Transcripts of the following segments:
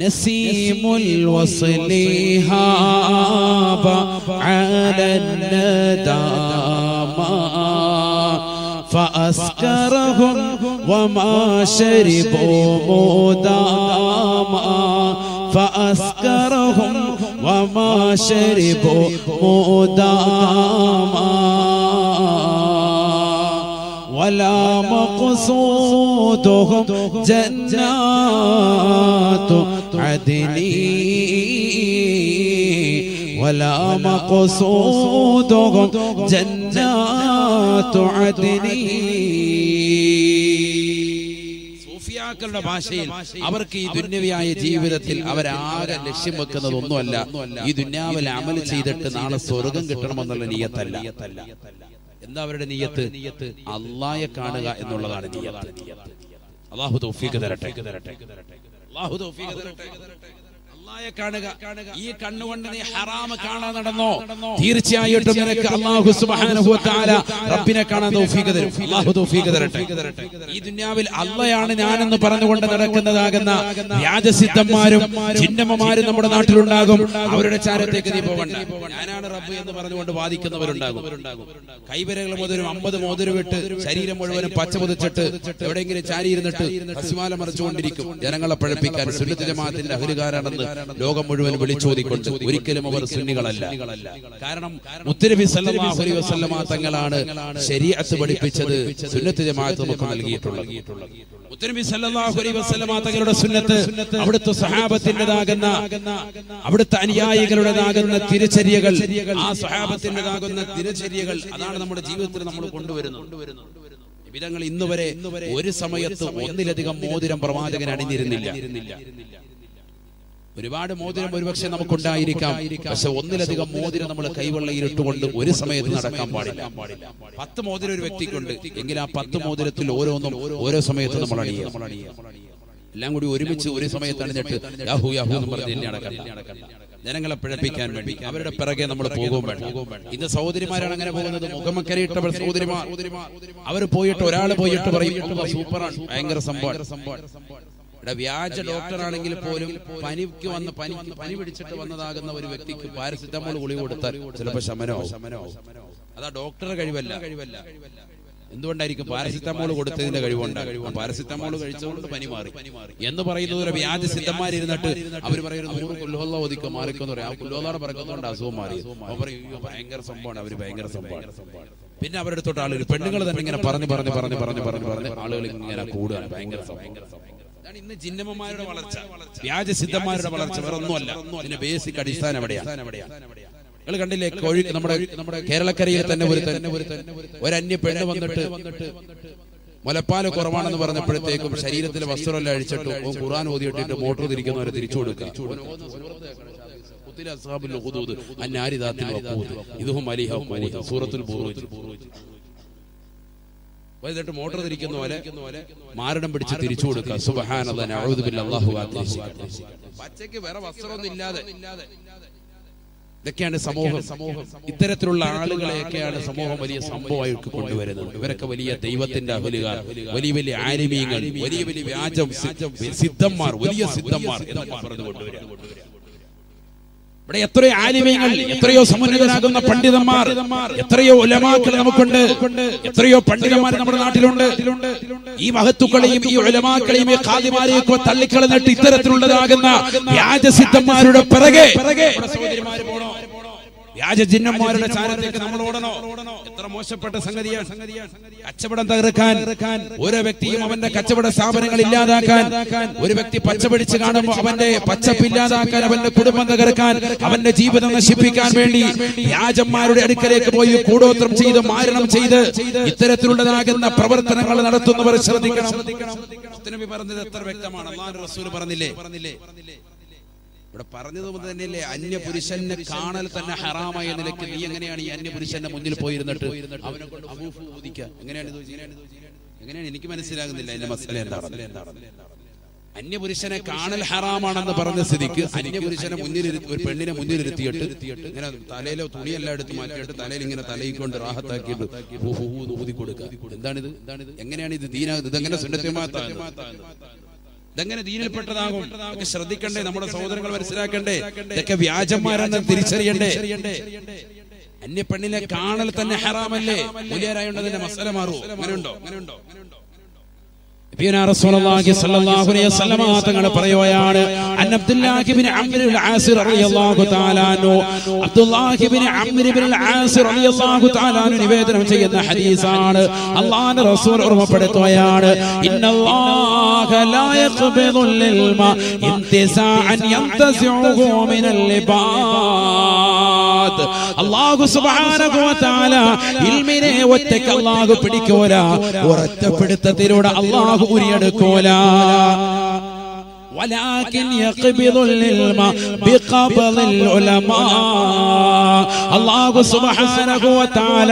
نسيم الوصل هاب على الندامة. فأسكرهم وما شربوا مداما. فأسكرهم وما شربوا مداما. ولا مقصودهم جنات. عدن ولا مقصودهم جنات عدن സൂഫിയാക്കളുടെ ഭാഷയിൽ അവർക്ക് ഈ ദുന്യവിയായ ജീവിതത്തിൽ അവരാകെ ലക്ഷ്യം വെക്കുന്നത് ഒന്നുമല്ല ഈ ദുന്യാവിൽ അമൽ ചെയ്തിട്ട് നാളെ സ്വർഗം കിട്ടണമെന്നുള്ള നീയത്തല്ല എന്താ അവരുടെ നീയത്ത് അള്ളായെ കാണുക എന്നുള്ളതാണ് നീയത്ത് അള്ളാഹു തൗഫീഖ് തരട്ടെ അള്ളാഹു തൗഫീഖ് തരട്ടെ അള്ളായെ കാണുക. ഈ കണ്ണുകൊണ്ട് നീ ഹറാമ കാണാൻ നടന്നോ? തീർച്ചയായിട്ടും നിനക്ക് അള്ളാഹു സുബ്ഹാനഹു വ തആല റബ്ബിനെ കാണാൻ തൗഫീഖ് തരും. അള്ളാഹു തൗഫീഖ് തരട്ടെ. ഈ ദുനിയാവിൽ അള്ളയാണ് ഞാനെന്ന് പറഞ്ഞുകൊണ്ട് നടക്കുന്നതാകുന്ന വ്യാജസിദ്ധന്മാരും ചിന്നമ്മമാരും നമ്മുടെ നാട്ടിലുണ്ടാകും. അവരുടെ ചാരത്തേക്ക് നീ പോകണ്ട. ഞാനാണ് റബ്ബ് എന്ന് പറഞ്ഞുകൊണ്ട് വാദിക്കുന്നവരുണ്ടാകും. കൈവരകൾ മുതലും അമ്പത് മോതിരം വിട്ട് ശരീരം മുഴുവനും പച്ച പുതച്ചിട്ട് എവിടെയെങ്കിലും ചാരിയിരുന്നിട്ട് ഹസ്മാല മറിച്ചുകൊണ്ടിരിക്കും. ജനങ്ങളെ പഴപ്പിക്കാൻ സുന്നത്ത് ജമാഅത്തിന്റെ അഹലുകാരാണെന്ന് ലോകം മുഴുവൻ വിളിച്ചോതിക്കൊണ്ട് ഒരിക്കലും അവർ സുന്നികളല്ല. കാരണം മുത്തനബി സല്ലല്ലാഹു അലൈഹി വസല്ലമ തങ്ങളാണ് ശരീഅത്ത് പഠിപ്പിച്ചത് സുന്നത്ത് ജമാഅത്ത് നമുക്ക് നൽകിയിട്ടുള്ളത്. മുത്തനബി സല്ലല്ലാഹു അലൈഹി വസല്ലമ തങ്ങളുടെ സുന്നത്ത് അവിടുത്തെ സഹാബത്തിന്റെതാകുന്ന അവിടുത്തെ അനുയായികളുടേതാകുന്ന തിരിച്ചര്യകൾ ആ സഹാബത്തിന്റെതാകുന്ന തിരിച്ചര്യകൾ അതാണ് നമ്മുടെ ജീവിതത്തിൽ നമ്മൾ കൊണ്ടുവരുന്നത്. വിധങ്ങൾ ഇന്നുവരെ ഒരു സമയത്ത് ഒന്നിലധികം മോതിരം പ്രവാചകൻ അണിഞ്ഞിരുന്നില്ല. ഒരുപാട് മോതിരം ഒരുപക്ഷെ നമുക്കുണ്ടായിരിക്കാം. പക്ഷെ ഒന്നിലധികം മോതിരം നമ്മൾ കൈവെള്ളയിലിട്ടുകൊണ്ട് ഒരു സമയത്ത് നടക്കാൻ പാടില്ല. പത്ത് മോതിരം ഒരു വ്യക്തിക്കുണ്ട്. എങ്കിൽ ആ പത്ത് മോതിരത്തിൽ ഓരോന്നും ഓരോ സമയത്ത് നമ്മൾ അണിയുക. എല്ലാം കൂടി ഒരുമിച്ച് ഒരു സമയത്ത് അണിഞ്ഞിട്ട് യാഹു യാഹു എന്ന് ജനങ്ങളെ പിഴപ്പിക്കാൻ വേണ്ടി അവരുടെ പിറകെ നമ്മൾ പോകും വേണ്ട. ഇന്ന് സഹോദരിമാരാണ് അങ്ങനെ പോകുന്നത്. മുഖമക്കരയിട്ട സഹോദരിമാർ. അവർ പോയിട്ട് ഒരാൾ പോയിട്ട് പറയും സൂപ്പറാണ്. ഭയങ്കര സംഭവം ഇവിടെ വ്യാജ ഡോക്ടറാണെങ്കിൽ പോലും പനിക്ക് വന്ന് പനി പനി പിടിച്ചിട്ട് വന്നതാകുന്ന ഒരു വ്യക്തിക്ക് പാരസിറ്റമോൾ ഗുളി കൊടുത്താൽ ചിലപ്പോൾ ശമനോ അതാ ഡോക്ടറുടെ കഴിവല്ല കഴിവല്ല എന്തുകൊണ്ടായിരിക്കും പാരസിറ്റമോൾ കൊടുത്തതിന്റെ കഴിവുണ്ട് പാരസിറ്റമോൾ കഴിച്ചുകൊണ്ട് പനി മാറി എന്ന് പറയുന്നത് ഒരു വ്യാജ സിദ്ധന്മാരിരുന്നിട്ട് അവർ പറയുന്നത് നൂറ് കുല്ലോള ഒതുക്കി മാറിക്കെന്ന് പറയാം ആ കുല്ലോളാടെ പറക്കുന്നതുകൊണ്ട് അസുഖം മാറി പറയും "അയ്യോ, ഭയങ്കര സംഭവമാണ് അവർ ഭയങ്കര സംഭവമാണ് പിന്നെ അവരുടെ അടുത്തോട്ട് ആളുകൾ പെണ്ണുങ്ങൾ തന്നെ ഇങ്ങനെ പറഞ്ഞു പറഞ്ഞു പറഞ്ഞു പറഞ്ഞു പറഞ്ഞു പറഞ്ഞ് ആളുകൾ ഇങ്ങനെ കൂടുകയാണ് ഭയങ്കര സംഭവം ഇതാണ് ഇന്ന് ജിന്നമ്മമാരുടെ വളർച്ച. വ്യാജ സിദ്ധന്മാരുടെ വളർച്ച വേറെ ഒന്നുമല്ല ഇതിന്റെ ബേസിക് അടിസ്ഥാനം എവിടെയാണ് നിങ്ങൾ കണ്ടില്ലേ കോഴി നമ്മുടെ നമ്മുടെ കേരളക്കരയിൽ തന്നെ ഒരു തന്നെ ഒരു ഒരു അന്യ പെണ്ണ് വന്നിട്ട് മുലപ്പാൽ കുറവാണെന്ന് പറഞ്ഞപ്പോഴത്തേക്കും ശരീരത്തിൽ വസ്ത്രമെല്ലാം അഴിച്ചിട്ട് ഖുറാൻ ഓതിയിട്ടിട്ട് മോട്ടോർ തിരിക്കുന്നവരെ തിരിച്ചു കൊടുക്കുക. ഖുത്തില അസ്ഹാബുൽ എന്നിട്ട് മോട്ടോർ തിരിക്കുന്ന പോലെ മാരടം പിടിച്ച് തിരിച്ചു കൊടുക്കുക. പച്ചയ്ക്ക് വേറെ വസ്ത്രമൊന്നും ഇല്ലാതെ ഇതൊക്കെയാണ് സമൂഹം. സമൂഹം. ഇത്തരത്തിലുള്ള ആളുകളെയൊക്കെയാണ് സമൂഹം വലിയ സംഭവമായിട്ട് കൊണ്ടുവരുന്നത്. ഇവരൊക്കെ വലിയ ദൈവത്തിന്റെ അഹലുകാർ വലിയ വലിയ ആരിമീങ്ങൾ വലിയ വലിയ വ്യാജം സിദ്ധന്മാർ വലിയ സിദ്ധന്മാർ എന്നൊക്കെ പറഞ്ഞു കൊണ്ടുവരിക. ഇവിടെ എത്രയോ ആലിമ്യങ്ങൾ എത്രയോ സമുന്നതരാകുന്ന പണ്ഡിതന്മാർ എത്രയോ ഒലമാക്കൾ നമുക്കുണ്ട് എത്രയോ പണ്ഡിതന്മാർ നമ്മുടെ നാട്ടിലുണ്ട്. ഈ മഹത്തുക്കളെയും ഈ ഒലമാക്കളെയും ഈ ഖാദിമാരെയും ഒക്കെ തള്ളിക്കളഞ്ഞിട്ട് ഇത്തരത്തിലുള്ളതാകുന്ന വ്യാജസിദ്ധന്മാരുടെ പിറകെ. പിറകെ. സഹോദരിമാര് പോണോ? വ്യാജ ജിന്നന്മാരുടെ ചാരത്തേക്ക് നമ്മൾ ഓടണോ? എത്ര മോശപ്പെട്ട സംഗതിയാണ്. കച്ചവടം തകർക്കാൻ ഓരോ വ്യക്തിയും അവന്റെ കച്ചവട സ്ഥാപനങ്ങൾ ഇല്ലാതാക്കാൻ ഒരു വ്യക്തി പച്ച പിടിച്ച് കാണുമ്പോൾ അവന്റെ പച്ചപ്പ് ഇല്ലാതാക്കാൻ അവന്റെ കുടുംബം തകർക്കാൻ അവന്റെ ജീവിതം നശിപ്പിക്കാൻ വേണ്ടി വ്യാജന്മാരുടെ അടുക്കലേക്ക് പോയി കൂടോത്രം ചെയ്ത് മാരണം ചെയ്ത് ഇത്തരത്തിലുള്ളതാകുന്ന പ്രവർത്തനങ്ങൾ നടത്തുന്നവർ ശ്രദ്ധിക്കണം. പറഞ്ഞത് എത്ര വ്യക്തമാണ്? പറഞ്ഞില്ലേ? പറഞ്ഞില്ലേ? ഇവിടെ പറഞ്ഞത് തന്നെയല്ലേ അന്യ പുരുഷനെ കാണൽ തന്നെ ഹറാമായ നിലയ്ക്ക് നീ എങ്ങനെയാണ് ഈ അന്യ പുരുഷന്റെ മുന്നിൽ പോയിരുന്നിട്ട്? അവനെ കൊണ്ട് എങ്ങനെയാണ് ഇത്? എനിക്ക് മനസ്സിലാകുന്നില്ല എന്റെ മസല എന്താണ്. അന്യപുരുഷനെ കാണൽ ഹറാമാണെന്ന് പറഞ്ഞ സ്ഥിതിക്ക് അന്യപുരുഷനെ മുന്നിൽ ഒരു പെണ്ണിനെ മുന്നിലിരുത്തിയിട്ട് ഇങ്ങനെ തലയിലോ തുണിയെല്ലാം എടുത്ത് മാറ്റിയിട്ട് തലയിൽ ഇങ്ങനെ തലയിൽ കൊണ്ട് റാഹത്താക്കിയിട്ട് ഊതി കൊടുക്കുക. എന്താണിത്? എന്താണിത്? എങ്ങനെയാണ് ഇത്? ദീനാ ഇതെങ്ങനെ സുന്നത്തിമാത്താണ് ഇതെങ്ങനെ ദീനിൽപ്പെട്ടതാകും? ഇതൊക്കെ ശ്രദ്ധിക്കണ്ടേ? നമ്മുടെ സഹോദരങ്ങൾ മനസ്സിലാക്കണ്ടേ? ഇതൊക്കെ വ്യാജന്മാരെന്ന് തിരിച്ചറിയണ്ടേ? അന്യ പെണ്ണിനെ കാണൽ തന്നെ ഹറാമല്ലേ? മുലിയാരായോണ്ട് അതിന്റെ മസല മാറൂ അങ്ങനെയുണ്ടോ? അങ്ങനെയുണ്ടോ? നബിയുനാ റസൂലുള്ളാഹി സ്വല്ലല്ലാഹു അലൈഹി വസല്ലമ തങ്ങൾ പറയുകയാണ് അൻ അബ്ദുല്ലാഹി ഇബ്നു അംർ അൽ ആസിർ റളിയല്ലാഹു തആല അൻഹു അബ്ദുല്ലാഹി ഇബ്നു അംർ ഇബ്നു അൽ ആസിർ റളിയല്ലാഹു തആല അൻഹു നിവേദനം ചെയ്യുന്ന ഹദീസാണ് അല്ലാഹുവിന്റെ റസൂൽ ഓർമ്മപ്പെടുത്തുകയാണ് ഇന്നല്ലാഹ ലാ യഖ്ബിദുൽ ഇൽമ ഇന്തിസാഅൻ യന്തസിഉഹു മിനൽ ലിബാദ് അല്ലാഹു സുബ്ഹാനഹു വ തആല ഇൽമിനെ ഒറ്റയ്ക്ക് അല്ലാഹു പിടിക്കൂല ഒരൊറ്റപ്പെടുത്തത്തിലൂടെ അല്ലാഹു ഉരിയെടുക്കൂല ولكن يقبض العلم بقبض العلماء അള്ളാഹു സുബ്ഹാനഹു വ തആല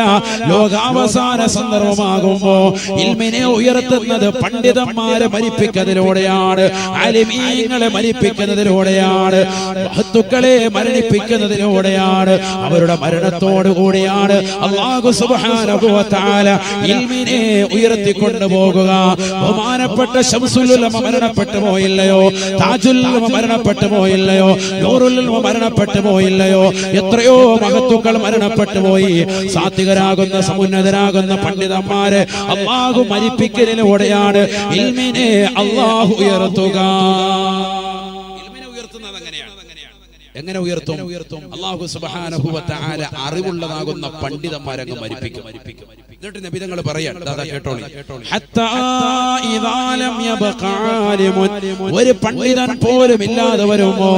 ലോകാവസാന സന്ദർഭമാകുമ്പോ ഇൽമിനെ ഉയർത്തുന്നത് പണ്ഡിതന്മാരെ മരിപ്പിക്കുന്നതിലൂടെയാണ് അലിമീങ്ങളെ മരിപ്പിക്കുന്നതിലൂടെയാണ് മഹത്തുക്കളെ മരണിപ്പിക്കുന്നതിലൂടെയാണ് അവരുടെ മരണത്തോടു കൂടിയാണ് അള്ളാഹു സുബ്ഹാനഹു വ തആല ഇൽമിനെ ഉയർത്തിക്കൊണ്ടു പോകുക ബഹുമാനപ്പെട്ട ശംസുലുലമ മരണപ്പെട്ടു പോയില്ലയോ താജുലുലമ മരണപ്പെട്ടു പോയില്ലയോ നൂറുലുലമ മരണപ്പെട്ടു പോയില്ലയോ എത്രയോ മഹത്തുക്കൾ മരണപ്പെട്ടു പോയി സാത്വികരാകുന്ന സമുന്നതരാകുന്ന പണ്ഡിതന്മാരെ അള്ളാഹു മരിപ്പിക്കലിലൂടെയാണ് ഇൽമിനെ അള്ളാഹു ഉയർത്തുക. എങ്ങനെ ഉയർത്തും? ഉയർത്തും? അള്ളാഹു തആല അറിവുള്ളതാകുന്ന പണ്ഡിതന്മാരങ്ങ് മരിപ്പിക്കും. എന്നിട്ട് നബിതങ്ങൾ പറയാൻ ദാദാ കേട്ടോളി ഹത്താ ഇദാ ലം യബ്ഖ ആലിമുൻ ഒരു പണ്ഡിതൻ പോലും ഇല്ലാതെ വരുമോ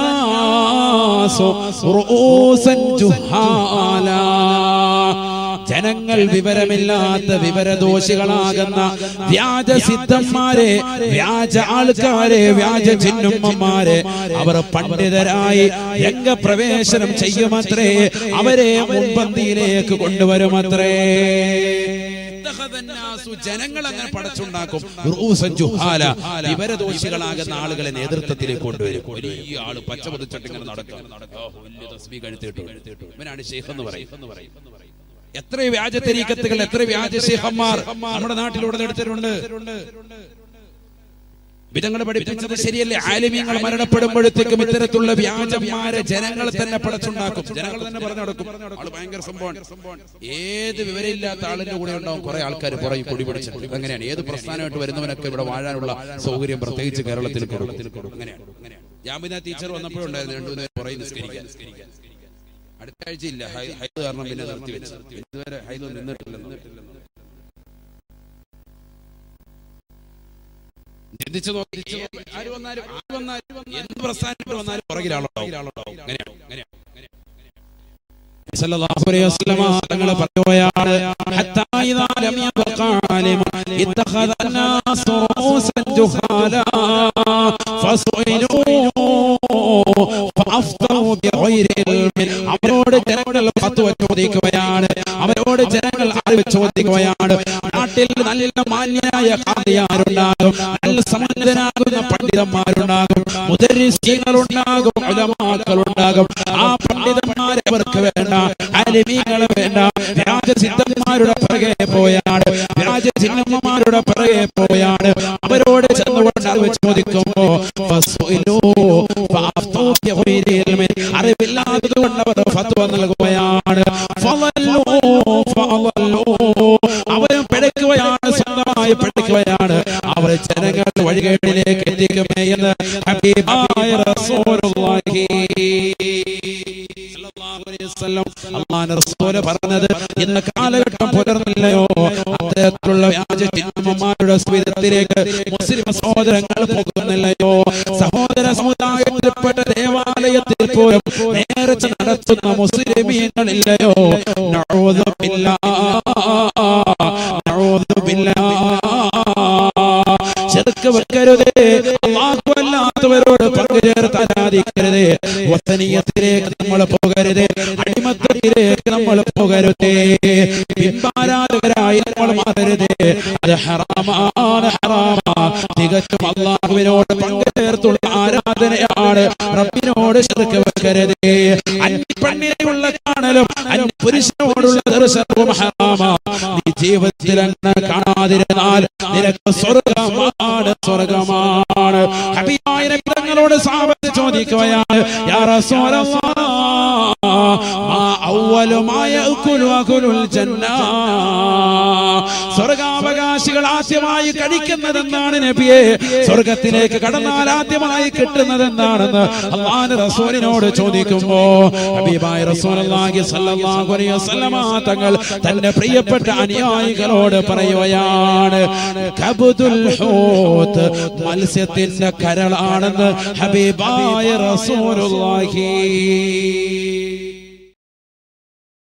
ഇത്തഖദന്നാസു റൂസൻ ജുഹാലാ ജനങ്ങൾ വിവരമില്ലാത്ത വിവരദോഷികളാകുന്ന വ്യാജ സിദ്ധന്മാരെ വ്യാജ ആൾക്കാരെ വ്യാജ ചിഹ്നമ്മമാരെ അവർ പണ്ഡിതരായി രംഗപ്രവേശനം ചെയ്യുമത്രേ അവരെ മുൻപന്തിയിലേക്ക് കൊണ്ടുവരുമത്രേ. ജനങ്ങൾ അങ്ങനെ പടച്ചുണ്ടാക്കും. വിവരദോഷികളാകുന്ന ആളുകളെ നേതൃത്വത്തിലേക്ക് കൊണ്ടുവരും. വലിയ ആൾ പച്ചപതിച്ചിട്ട് ഇങ്ങനെ നടക്കും. കഴുത്തിട്ടു ഇവനാണ് ഷെയ്ഖ് എന്ന് പറയും. എത്ര വ്യാജ തെരീക്കത്തുകൾ എത്ര വ്യാജ ശേഖന്മാർ നമ്മുടെ നാട്ടിലൂടെ എടുത്തിട്ടുണ്ട് വിധങ്ങൾ പഠിപ്പിച്ചത് ശരിയല്ലേ? ആലിമ്യങ്ങൾ മരണപ്പെടുമ്പോഴത്തേക്കും ഇത്തരത്തിലുള്ള വ്യാജന്മാരെ ജനങ്ങൾ തന്നെ പടച്ചുണ്ടാക്കും. ജനങ്ങൾ തന്നെ പറഞ്ഞു നടക്കും സംഭവമാണ്. ഏത് വിവരമില്ലാത്ത ആളിന്റെ കൂടെ ഉണ്ടാവും കുറെ ആൾക്കാർ പുറകെ കൊടി പിടിച്ചിട്ട്. അങ്ങനെയാണ്. ഏത് പ്രസ്ഥാനമായിട്ട് വരുന്നവനൊക്കെ ഇവിടെ വാഴാനുള്ള സൗകര്യം പ്രത്യേകിച്ച് കേരളത്തിൽ കൊടുക്കും. അങ്ങനെയാണ്. ജാമിന ടീച്ചർ വന്നപ്പോഴുണ്ടായിരുന്നു. രണ്ടുമൂന്ന് പേര് പുറകെ നിസ്കരിക്കാൻ. അടുത്ത ആഴ്ച ഇല്ല ഹൈ- ഹൈദ് കാരണം പിന്നെ നിർത്തി വെച്ചു ഇതുവരെ ഹൈദ് നിന്നിട്ടില്ല ചിന്തിച്ചു നോക്കി ആര് വന്നാലും ആര് വന്നാലും എന്ത് പ്രസ്ഥാനത്തിൽ വന്നാലും പുറകിലാളുണ്ടാവും അങ്ങനെയാണ് അങ്ങനെയാണ് സല്ലല്ലാഹു അലൈഹി വസല്ലമ തങ്ങൾ പറയുകയാണ് ഹത്താ ഇദാ ലം യബ്ഖ ആലിമ ഇത്തഖദ الناس رؤوسا جهالا فسئلوا فافتوا بغير علم അവരോട് ജനങ്ങൾ പത്ത് ചോദിക്കുകയാണ്. അവരോട് ജനങ്ങൾ അറിവ് ചോദിക്കുകയാണ്? നാട്ടിൽ നല്ല മാന്യനായ ഖാദിയാരുണ്ടാകും. നല്ല സമ്പന്നനാകുന്ന പണ്ഡിതന്മാരുണ്ടാകും. മുദരിസീങ്ങളുണ്ടാകും ഉലമാക്കളുണ്ടാകും. ആ പണ്ഡിതന്മാരെ അവർക്ക് വേണ്ട. അലിമീങ്ങളെ വേണ്ട. രാജസിദ്ധന്മാരുടെ പുറകെ പോയാണ്. വ്യാജചിഹ്നമ്മമാരുടെ പിറകെ പോയാണ് അവരോട് ചെന്നുകൊണ്ട് അറിവ് ചോദിക്കുമ്പോ. അറിവില്ലാത്തത് കൊണ്ട് അവർ ഫത്വ നൽകുകയാണ്. അവരും പിഴയ്ക്കുകയാണ് സ്വന്തമായി പിഴയ്ക്കുകയാണ് അവർ ജനങ്ങൾ വഴികേടിലേക്ക് എത്തിക്കുമേ എന്ന് ഹബീബായ റസൂലുള്ളാഹി റസൂൽ പറഞ്ഞത് ഇന്ന് കാലഘട്ടം പുലർന്നില്ലയോ? അത്തരത്തിലുള്ള വ്യാജ ചിഹ്നന്മാരുടെ സ്മിതത്തിലേക്ക് മുസ്ലിം സഹോദരങ്ങൾ പോകുന്നില്ലയോ? സഹോദര സമുദായത്തിൽപ്പെട്ട ദേവാലയത്തിൽ പോലും നേർച്ച നടത്തുന്ന മുസ്ലിമീങ്ങളില്ലയോ? നഊദു ബില്ലാഹ് ചെറുക്ക് വെക്കരുതേ. അള്ളാഹു അല്ലാത്തവരോട് പങ്കുചേർത്ത് ആരാധിക്കരുതേ. വസനീയത്തിലേക്ക് നമ്മൾ പോകരുത്. അടിമത്തത്തിലേക്ക് നമ്മൾ പോകരുത്. ബിംബാരാധകരായി നമ്മൾ മാറരുതേ. അത് ഹറാമാണ് ഹറാമാ തികച്ചും അള്ളാഹുവിനോട് പങ്കുചേർത്തുള്ള ആരാധനയാണ് റബ്ബിനോട് ചെറുക്ക് വെക്കരുതേ. അന്യപ്പെണ്ണിനെയുള്ള കാണലും അന്യ പുരുഷനോടുള്ള ദർശനവും ഹറാമാ. നീ ജീവിതത്തിൽ അങ്ങനെ കാണാതിരുന്നാൽ നിനക്ക് സ്വർഗമാണ് സ്വർഗമാണ്. നബി തങ്ങളോട് സാബത്ത് ചോദിക്കുകയാണ് യാ റസൂലല്ലാഹ് മാ അവ്വലു മാ യഅകുലു അഹ്ലുൽ ജന്ന സ്വർഗാവകാശികൾ ആദ്യമായി കഴിക്കുന്നതെന്നാണ് നബിയെ. സ്വർഗത്തിലേക്ക് കടന്നാൽ ആദ്യമായി കിട്ടുന്നത് എന്താണെന്ന് അള്ളാഹ് റസൂലിനോട് ചോദിക്കുമ്പോ ഹബീബായ റസൂലുള്ളാഹി സ്വല്ലല്ലാഹു അലൈഹി വസല്ലമ തങ്ങൾ തന്റെ പ്രിയപ്പെട്ട അനുയായികളോട് പറയുകയാണ് കബുദുൽ ഹൂത്ത് മത്സ്യത്തിന്റെ കരളാണെന്ന് ഹബീബായ റസൂലുള്ളാഹി.